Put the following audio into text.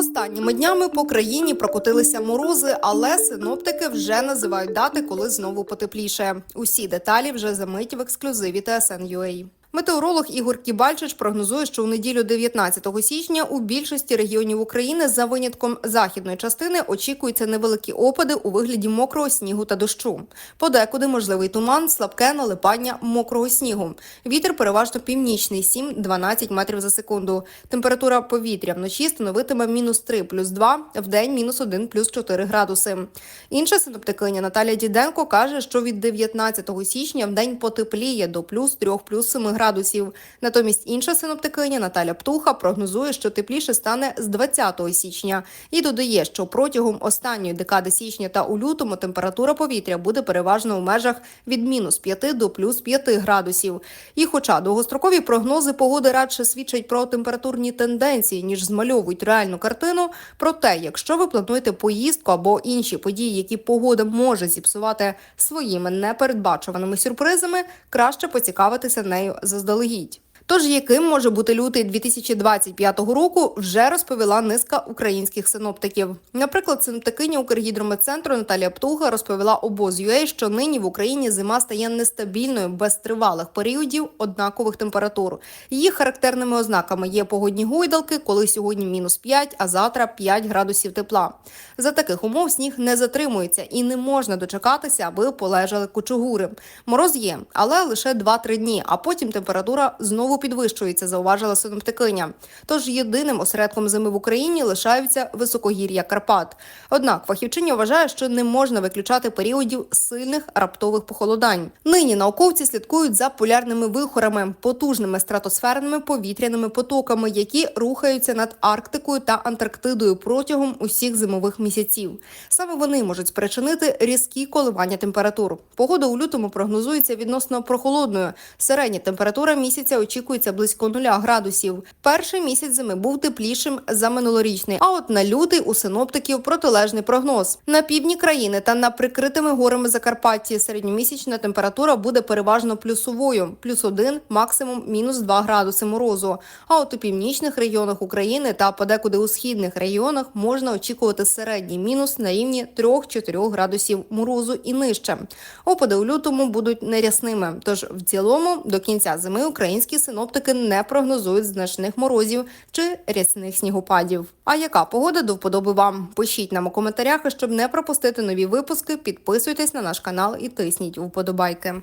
Останніми днями по країні прокотилися морози, але синоптики вже називають дати, коли знову потепліше. Усі деталі вже за мить в ексклюзиві TSN.ua. Метеоролог Ігор Кібальчич прогнозує, що у неділю 19 січня у більшості регіонів України за винятком західної частини очікуються невеликі опади у вигляді мокрого снігу та дощу. Подекуди можливий туман, слабке налипання мокрого снігу. Вітер переважно північний 7-12 метрів за секунду. Температура повітря вночі становитиме мінус 3 плюс 2, в день мінус 1 плюс 4 градуси. Інша синоптикиня Наталія Діденко каже, що від 19 січня в день потепліє до плюс 3 плюс 7 градусів. Натомість інша синоптикиня Наталя Птуха прогнозує, що тепліше стане з 20 січня і додає, що протягом останньої декади січня та у лютому температура повітря буде переважно у межах від мінус 5 до плюс 5 градусів. І хоча довгострокові прогнози погоди радше свідчать про температурні тенденції, ніж змальовують реальну картину, проте, якщо ви плануєте поїздку або інші події, які погода може зіпсувати своїми непередбачуваними сюрпризами, краще поцікавитися нею заздалегідь. Тож, яким може бути лютий 2025 року, вже розповіла низка українських синоптиків. Наприклад, синоптикиня Укргідрометцентру Наталія Птуга розповіла обоз.ua, що нині в Україні зима стає нестабільною без тривалих періодів однакових температур. Її характерними ознаками є погодні гойдалки, коли сьогодні мінус 5, а завтра 5 градусів тепла. За таких умов сніг не затримується і не можна дочекатися, аби полежали кучугури. Мороз є, але лише 2-3 дні, а потім температура знову підвищується, зауважила синоптикиня. Тож єдиним осередком зими в Україні лишаються високогір'я Карпат. Однак фахівчиня вважає, що не можна виключати періодів сильних раптових похолодань. Нині науковці слідкують за полярними вихорами, потужними стратосферними повітряними потоками, які рухаються над Арктикою та Антарктидою протягом усіх зимових місяців. Саме вони можуть спричинити різкі коливання температур. Погода у лютому прогнозується відносно прохолодною. Середня температура місяця очікується близько 0 градусів. Перший місяць зими був теплішим за минулорічний. А от на лютий у синоптиків протилежний прогноз. На півдні країни та на прикритими горами Закарпатті середньомісячна температура буде переважно плюсовою, плюс 1, максимум мінус 2 градуси морозу. А от у північних регіонах України та подекуди у східних регіонах можна очікувати середній мінус на рівні 3-4 градусів морозу і нижче. Опади у лютому будуть нерясними. Тож в цілому до кінця зими українські синоптики не прогнозують значних морозів чи рясних снігопадів. А яка погода до вподоби вам? Пишіть нам у коментарях, щоб не пропустити нові випуски. Підписуйтесь на наш канал і тисніть вподобайки.